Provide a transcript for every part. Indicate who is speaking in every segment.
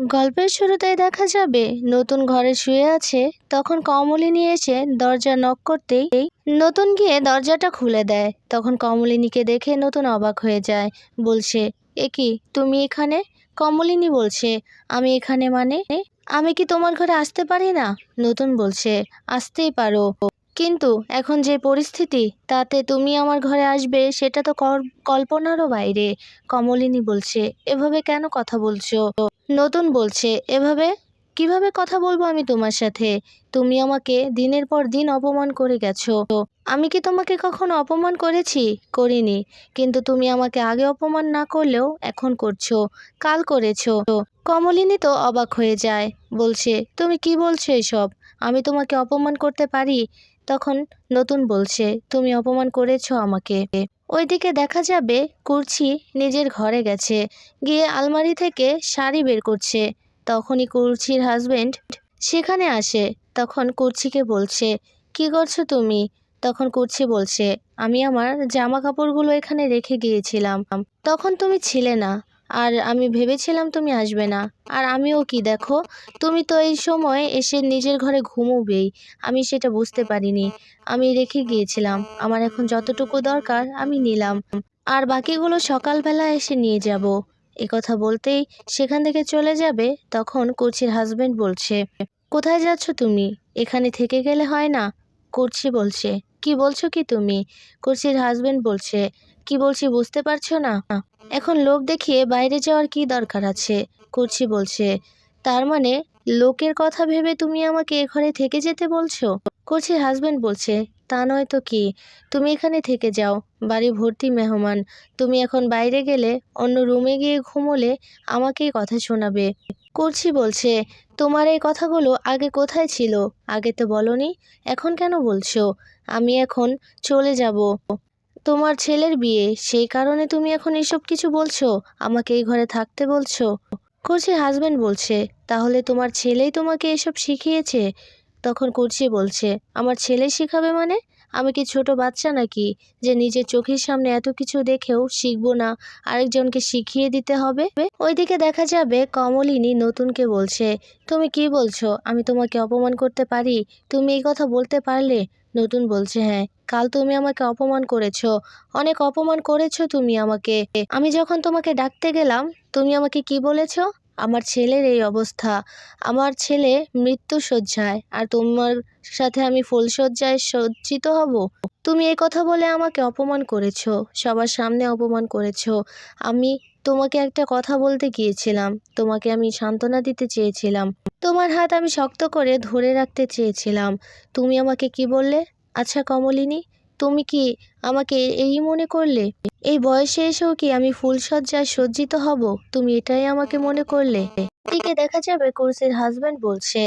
Speaker 1: গল্পের শুরুতেই দেখা যাবে, নতুন ঘরে শুয়ে আছে, তখন কমলিনী এসে দরজা নক করতেই নতুন গিয়ে দরজাটা খুলে দেয়। তখন কমলিনীকে দেখে নতুন অবাক হয়ে যায়, বলছে, এ কি, তুমি এখানে? কমলিনী বলছে, আমি এখানে মানে? আমি কি তোমার ঘরে আসতে পারি না? নতুন বলছে, আসতেই পারো। কিন্তু এখন যে পরিস্থিতি, তাতে তুমি আমার ঘরে আসবে, সেটা তো কল্পনারও বাইরে, কমলিনী বলছে। এভাবে কেন কথা বলছো? নতুন বলছে, এভাবে? কীভাবে কথা বলব আমি তোমার সাথে? তুমি আমাকে দিনের পর দিন অপমান করে গেছো। আমি কি তোমাকে কখনো অপমান করেছি? করিনি। কিন্তু তুমি আমাকে আগে অপমান না করলেও এখন করছ, কাল করেছ। কমলিনী তো অবাক হয়ে যায়, বলছে, তুমি কি বলছো এসব? আমি তোমাকে অপমান করতে পারি? তখন নতুন বলছে, তুমি অপমান করেছ আমাকে। ওইদিকে দেখা যাবে কুর্চি নিজের ঘরে গেছে, গিয়ে আলমারি থেকে শাড়ি বের করছে। তখনই কুর্চির হাজবেন্ড সেখানে আসে, তখন কুর্চিকে বলছে, কি করছ তুমি? তখন কুর্চি বলছে, আমি আমার জামা কাপড়গুলো এখানে রেখে গিয়েছিলাম। তখন তুমি ছিলে না। আর আমি ভেবেছিলাম তুমি আসবে না। আর আমিও কি দেখো? তুমি তো এই সময় এসে নিজের ঘরে ঘুমোবেই। আমি সেটা বুঝতে পারিনি। আমি রেখে গিয়েছিলাম। আমার এখন যতটুকু দরকার আমি নিলাম। আর বাকিগুলো সকালবেলা এসে নিয়ে যাব। কথা বলতেই সেখান থেকে চলে যাবে তখন কুচির হাজবেন্ড বলছে, কোথায় যাচ্ছ তুমি? এখানে থেকে গেলে হয় না? কুর্চি বলছে, কি বলছো কি তুমি? কুর্চির হাজবেন্ড বলছে, কি বলছি বুঝতে পারছ না? এখন লোক দেখিয়ে বাইরে যাওয়ার কি দরকার আছে? কুর্চি বলছে, তার মানে লোকের কথা ভেবে তুমি আমাকে এ ঘরে থেকে যেতে বলছো? কুর্চির হাজবেন্ড বলছে, তা নয় তো কি? তুমি এখানে থেকে যাও, বাড়ি ভর্তি মেহমান। তুমি এখন বাইরে গেলে অন্য রুমে গিয়ে ঘুমোলে আমাকেই কথা শোনাবে। কুর্চি বলছে, তোমার এই কথাগুলো আগে কোথায় ছিল? আগে তো বলনি, এখন কেন বলছো? আমি এখন চলে যাব। তোমার ছেলের বিয়ে, সেই কারণে তুমি এখন এসব কিছু বলছো? আমাকে এই ঘরে থাকতে বলছো? কুর্চির হাজবেন্ড বলছে, তাহলে তোমার ছেলেই তোমাকে এসব শিখিয়েছে? তখন কুর্চি বলছে, আমার ছেলে শিখাবে মানে? আমি কি ছোট বাচ্চা নাকি? যে নিজের চোখের সামনে এত কিছু দেখেও শিখব না, আরেকজনকে শিখিয়ে দিতে হবে? ওইদিকে দেখা যাবে কমলিনী নতুনকে বলছে, তুমি কি বলছো? আমি তোমাকে অপমান করতে পারি? তুমি এই কথা বলতে পারলে? নতুন বলছে হ্যাঁ কাল তুমি আমাকে অপমান করেছ। অনেক অপমান করেছ তুমি আমাকে। আমি যখন তোমাকে ডাকতে গেলাম, তুমি আমাকে কি বলেছ? আমার ছেলের এই অবস্থা। আমার ছেলে মৃত্যু শয্যায়, আর তোমার সাথে আমি ফুলশয্যায় সজ্জিত হব। তুমি এই কথা বলে আমাকে অপমান করেছ। সবার সামনে অপমান করেছ। আমি তোমাকে একটা কথা বলতে গিয়েছিলাম। তোমাকে আমি সান্ত্বনা দিতে চেয়েছিলাম। তোমার হাত আমি শক্ত করে ধরে রাখতে চেয়েছিলাম। তুমি আমাকে কি বললে? আচ্ছা কমলিনী, তুমি কি আমাকে এই মনে করলে? এই বয়সে এসেও কি আমি ফুলসজ্জায় সজ্জিত হব? তুমি এটাই আমাকে মনে করলে? এদিকে দেখা যাবে কোর্সের হাজবেন্ড বলছে,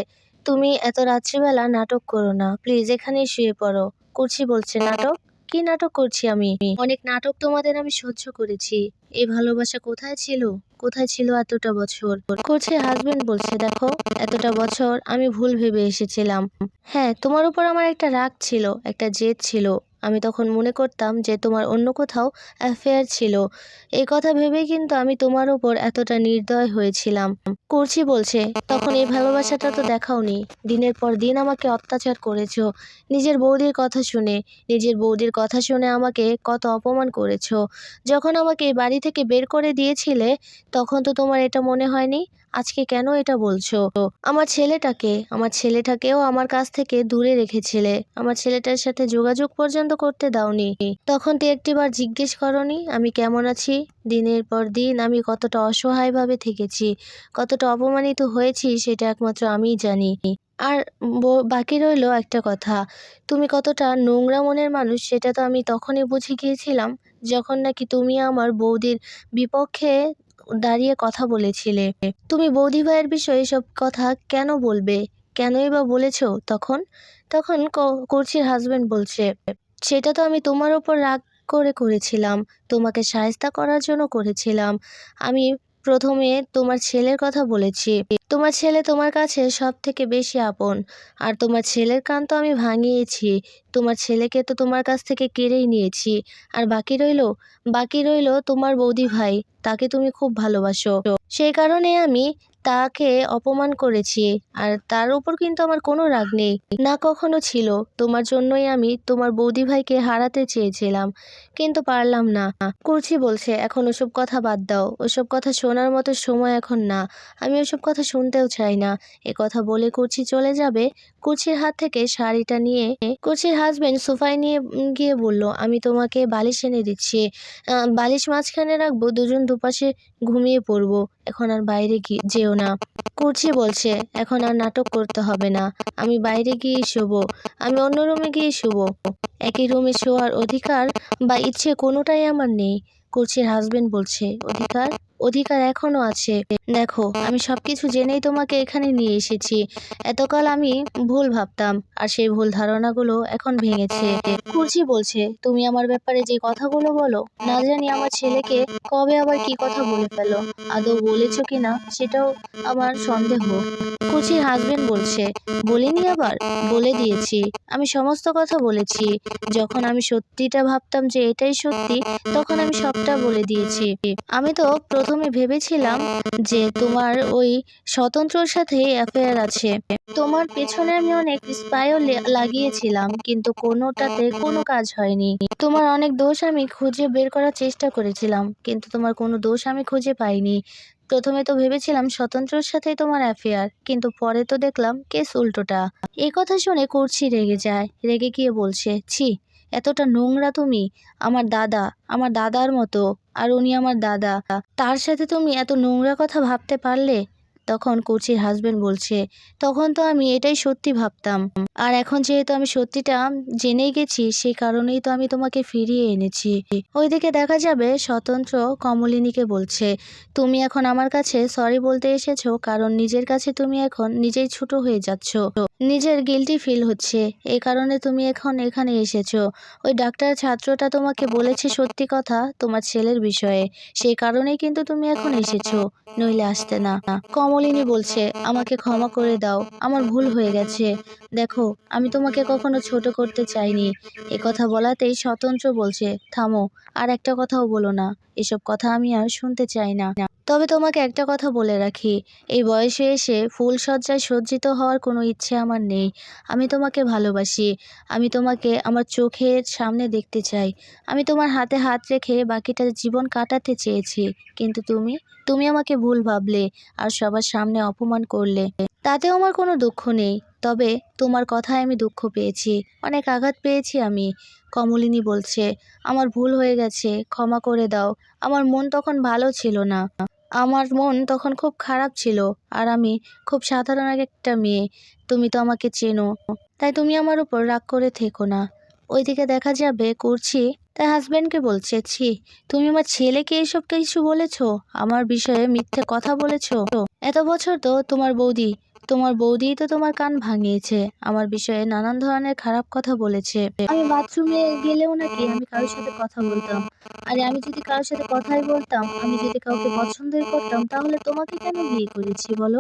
Speaker 1: তুমি এত রাত্রিবেলা নাটক করো না। প্লিজ এখানেই শুয়ে পড়ো। কুর্চি বলছে, নাটক? কি নাটক করছি আমি? অনেক নাটক তোমাদের আমি সহ্য করেছি। এই ভালোবাসা কোথায় ছিল? কোথায় ছিল এতটা বছর? করছে হাজবেন্ড বলছে, দেখো, এতটা বছর আমি ভুল ভেবে এসেছিলাম। হ্যাঁ তোমার উপর আমার একটা রাগ ছিল, একটা জেদ ছিল। আমি তখন মনে করতাম যে তোমার অন্য কোথাও অ্যাফেয়ার ছিল। এই কথা ভেবেই কিন্তু আমি তোমার উপর এতটা নির্দয় হয়েছিলাম। করছি বলছে, তখন এই ভালোবাসাটা তো দেখাওনি দিনের পর দিন আমাকে অত্যাচার করেছ। নিজের বৌদির কথা শুনে, নিজের বৌদির কথা শুনে আমাকে কত অপমান করেছ। যখন আমাকে বাড়ি থেকে বের করে দিয়েছিলে, তখন তো তোমার এটা মনে হয়নি? আজকে কেন এটা বলছো? আমার ছেলেটাকে, আমার ছেলেটাকেও আমার কাছ থেকে দূরে রেখেছিলে। আমার ছেলেটার সাথে যোগাযোগ পর্যন্ত করতে দাওনি। তখন তো একটিবার জিজ্ঞেস করনি, আমি কেমন আছি? দিনের পর দিন আমি কতটা অসহায়ভাবে থেকেছি, কতটা অপমানিত হয়েছি সেটা একমাত্র আমিই জানি। আর বাকি রইল একটা কথা, তুমি কতটা নোংরা মনের মানুষ সেটা তো আমি তখনই বুঝে গিয়েছিলাম, যখন নাকি তুমি আমার বৌদির বিপক্ষে দাঁড়িয়ে কথা বলেছিলে। তুমি বৌদি ভাইয়ের বিষয়ে এসব কথা কেন বলবে? কেনই বা বলেছ তখন? তখন করছির হাজবেন্ড বলছে, সেটা তো আমি তোমার ওপর রাগ করে করেছিলাম। তোমাকে সায়স্তা করার জন্য করেছিলাম। আমি প্রথমে তোমার ছেলের কথা বলেছি। তোমার ছেলে তোমার কাছে সব থেকে বেশি আপন। আর তোমার ছেলের কান তো আমি ভাঙিয়েছি। তোমার ছেলেকে তো তোমার কাছ থেকে কেড়েই নিয়েছি। আর বাকি রইল? বাকি রইল তোমার বৌদি ভাই। তাকে তুমি খুব ভালোবাসো। সেই কারণে আমি তাকে অপমান করেছি আর তার উপর কিন্তু আমার কোনো রাগ নেই। না কখনো ছিল। তোমার জন্যই আমি তোমার বৌদি ভাইকে হারাতে চেয়েছিলাম, কিন্তু পারলাম না। কুর্চি বলছে, এখন ওসব কথা বাদ দাও। ওসব কথা শোনার মতো সময় এখন না। আমি ওসব কথা শুনতেও চাই না। এ কথা বলে কুর্চি চলে যাবে। কুর্চির হাত থেকে শাড়িটা নিয়ে কুর্চির হাজবেন্ড সোফায় নিয়ে গিয়ে বলল, আমি তোমাকে বালিশ এনে দিচ্ছি। বালিশ মাঝখানে রাখব, দুজন দুপাশে ঘুমিয়ে পড়ব। এখন আর বাইরে গিয়ে যেও না। করছে বলছে, এখন আর নাটক করতে হবে না। আমি বাইরে গিয়ে শোবো। আমি অন্য রুমে গিয়ে শুব। একই রুমে শোয়ার অধিকার বা ইচ্ছে কোনোটাই আমার নেই। কুর্চির হাজবেন্ড বলছে, অধিকার? অধিকার এখনও আছে। দেখো, আমি সবকিছু জেনেই তোমাকে এখানে নিয়ে এসেছি। এতকাল আমি ভুল ভাবতাম, আর সেই ভুল ধারণাগুলো এখন ভেঙেছে। কুর্চি বলছে, তুমি আমার ব্যাপারে যে কথাগুলো বলো, না জানি আমার ছেলেকে কবে আবার কি কথা বলে ফেলো। আদৌ বলেছ কিনা সেটাও আমার সন্দেহ। কুচির হাজবেন্ড বলছে, বলিনি আবার? বলে দিয়েছি। আমি সমস্ত কথা বলেছি। যখন আমি সত্যিটা ভাবতাম যে এটাই সত্যি, তখন আমি সবটা বলে দিয়েছি। আমি তো প্রথমে ভেবেছিলাম যে তোমার ওই স্বতন্ত্রর সাথে অ্যাফেয়ার আছে। তোমার পেছনে আমি অনেক স্পাইও লাগিয়েছিলাম, কিন্তু কোনোটাতে কোনো কাজ হয়নি। তোমার অনেক দোষ আমি খুঁজে বের করার চেষ্টা করেছিলাম, কিন্তু তোমার কোনো দোষ আমি খুঁজে পাইনি। প্রথমে তো ভেবেছিলাম স্বতন্ত্রর সাথেই তোমার অ্যাফেয়ার কিন্তু পরে তো দেখলাম কেস উল্টোটা। এই কথা শুনে কুর্চি রেগে যায়, রেগে গিয়ে বলছে, ছি এতটা নোংরা তুমি, আমার দাদা, আমার দাদার মতো, আর উনি আমার দাদা। তার সাথে তুমি এত নোংরা কথা ভাবতে পারলে? তখন কোচির হাজবেন্ড বলছে, তখন তো আমি এটাই সত্যি ভাবতাম। আর এখন যেহেতু আমি সত্যিটা জেনেই গেছি সেই কারণেই তো আমি তোমাকে ফিরিয়ে এনেছি। ওইদিকে দেখা যাবে স্বতন্ত্র কমলিনীকে বলছে, তুমি এখন আমার কাছে সরি বলতে এসেছ, কারণ নিজের কাছে তুমি এখন নিজেই ছোট হয়ে যাচ্ছ। নিজের গিলটি ফিল হচ্ছে। এই কারণে তুমি এখন এখানে এসেছ। ওই ডাক্তার ছাত্রটা তোমাকে বলেছে সত্যি কথা তোমার ছেলের বিষয়ে। সেই কারণেই কিন্তু তুমি এখন এসেছ। নইলে আসতে না। কমলিনী বলছে, আমাকে ক্ষমা করে দাও। আমার ভুল হয়ে গেছে। দেখো, আমি তোমাকে কখনো ছোট করতে চাইনি। এ কথা বলাতেই স্বতন্ত্র বলছে, থামো, আর একটা কথাও বলো না। এসব কথা আমি আর শুনতে চাই না। তবে তোমাকে একটা কথা বলে রাখি, এই বয়সে এসে ফুল সজ্জায় সজ্জিত হওয়ার কোনো ইচ্ছে আমার নেই। আমি তোমাকে ভালোবাসি, আমি তোমাকে আমার চোখের সামনে দেখতে চাই, আমি তোমার হাতে হাত রেখে বাকিটা জীবন কাটাতে চেয়েছি। কিন্তু তুমি তুমি আমাকে ভুল ভাবলে আর সবার সামনে অপমান করলে। তাতেও আমার কোনো দুঃখ নেই, তবে তোমার কথায় আমি দুঃখ পেয়েছি, অনেক আঘাত পেয়েছি আমি। কমলিনী বলছে, আমার ভুল হয়ে গেছে, ক্ষমা করে দাও, আমার মন তখন ভালো ছিল না। আমার মন তখন খুব খারাপ ছিল আর আমি খুব সাধারণ একটা মেয়ে। তুমি তো আমাকে চেনো। তাই তুমি আমার উপর রাগ করে থেকো না। ওইদিকে দেখা যাবে করছি। তাই হাজব্যান্ডকে বলছে, ছি, তুমি আমার ছেলেকে এসব কিছু বলেছ? আমার বিষয়ে মিথ্যে কথা বলেছ? এত বছর তো তোমার বৌদি তোমার বৌদিই তো তোমার কান ভাঙিয়েছে, আমার বিষয়ে নানান ধরনের খারাপ কথা বলেছে। আমি বাথরুমে গেলেও নাকি আমি কারোর সাথে কথা বলতাম। আরে আমি যদি কারোর সাথে কথাই বলতাম, আমি যদি কাউকে পছন্দই করতাম, তাহলে তোমাকে কেন বিয়ে করেছি বলো?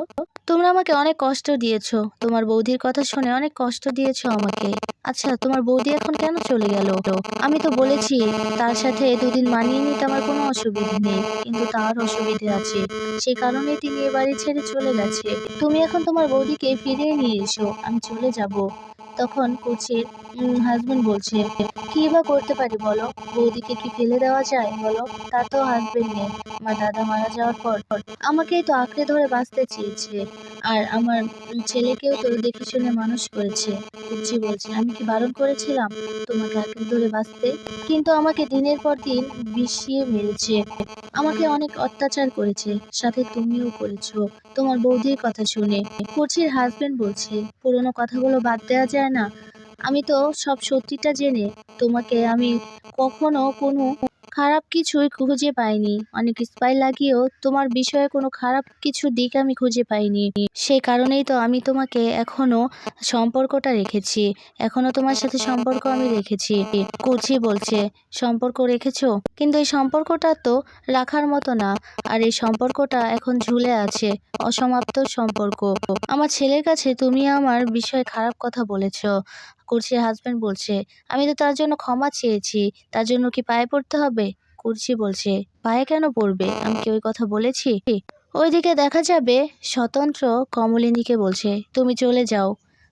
Speaker 1: তোমরা আমাকে অনেক কষ্ট দিয়েছ, তোমার বৌদির কথা শুনে অনেক কষ্ট দিয়েছ আমাকে। আচ্ছা তোমার বৌদি এখন কেন চলে গেল? আমি তো বলেছি, তার সাথে দুদিন মানিয়ে নিতে আমার কোনো অসুবিধে নেই, কিন্তু তার অসুবিধে আছে। সেই কারণেই তিনি এ বাড়ি ছেড়ে চলে গেছে। তুমি এখন তোমার বৌদিকে ফিরিয়ে নিয়ে এসো আমি চলে যাব। তখন কুচির হাজবেন্ড বলছে, কি বা করতে পারি বলো? বৌদিকে কি ফেলে দেওয়া যায় বলো? তার তো হাজবেন্ড নেই। আমার দাদা মারা যাওয়ার পর আমাকেই তো আঁকড়ে ধরে বাঁচতে চেয়েছে। আর আমার ছেলেকেও তো দেখে শুনে মানুষ করেছে। কুচি বলছে, আমি কি বারণ করেছিলাম তোমাকে আঁকড়ে ধরে বাঁচতে? কিন্তু আমাকে দিনের পর দিন বিষিয়ে মেরেছে। আমাকে অনেক অত্যাচার করেছে, সাথে তুমিও করেছ। তোমার বৌদির কথা শুনে। কুচির হাজবেন্ড বলছে, পুরোনো কথাগুলো বাদ দেওয়া যায় না। আমি তো সব সত্যিটা জেনে তোমাকে আমি কখনো কোনো খারাপ কিছুই খুঁজে পাইনি। অনেক স্পাই লাগিয়েও তোমার বিষয়ে কোনো খারাপ কিছু দিক আমি খুঁজে পাইনি। সেই কারণেই তো আমি তোমাকে এখনও সম্পর্কটা রেখেছি। এখনও তোমার সাথে সম্পর্ক আমি রেখেছি। কুচি বলছে, সম্পর্ক রেখেছো? কিন্তু এই সম্পর্কটা তো রাখার মতো না। আর এই সম্পর্কটা এখন ঝুলে আছে, অসমাপ্ত সম্পর্ক। আমার ছেলের কাছে তুমি আমার বিষয়ে খারাপ কথা বলেছ। কুর্চির হাজবেন্ড বলছে, আমি তো তার জন্য ক্ষমা চেয়েছি, তার জন্য কি পায়ে পড়তে হবে? কুর্চি বলছে, পায়ে কেন পড়বে? আমি কি ওই কথা বলেছি? ওইদিকে দেখা যাবে স্বতন্ত্র কমলিনীকে বলছে, তুমি চলে যাও,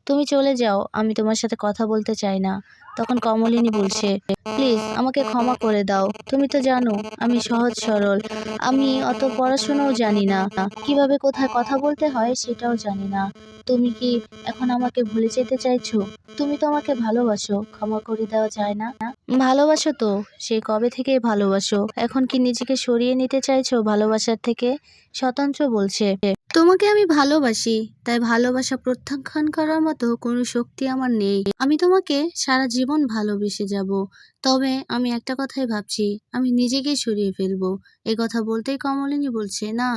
Speaker 1: তুমি চলে যাও, আমি তোমার সাথে কথা বলতে চাই না। তখন কমলিনী বলছে, প্লিজ আমাকে ক্ষমা করে দাও। তুমি তো জানো, আমি সহজ সরল। আমি অত পড়াশোনাও জানি না। কীভাবে কোথায় কথা বলতে হয় সেটাও জানি না। তুমি কি এখন আমাকে ভুলে যেতে চাইছো? তুমি তো আমাকে ভালোবাসো। ক্ষমা করে দেওয়া যায় না? ভালোবাসো তো, সে কবে থেকে ভালোবাসো? এখন কি নিজেকে সরিয়ে নিতে চাইছো ভালোবাসার থেকে? স্বতন্ত্র বলছে, তোমাকে আমি ভালোবাসি, তাই ভালোবাসা প্রত্যাখ্যান করার মতো কোনো শক্তি আমার নেই। আমি তোমাকে সারা জীবন ভালোবেসে যাব। তবে আমি একটা কথাই ভাবছি, আমি নিজেকে সরিয়ে ফেলব। এ কথা বলতেই কমলিনী বলছে, না।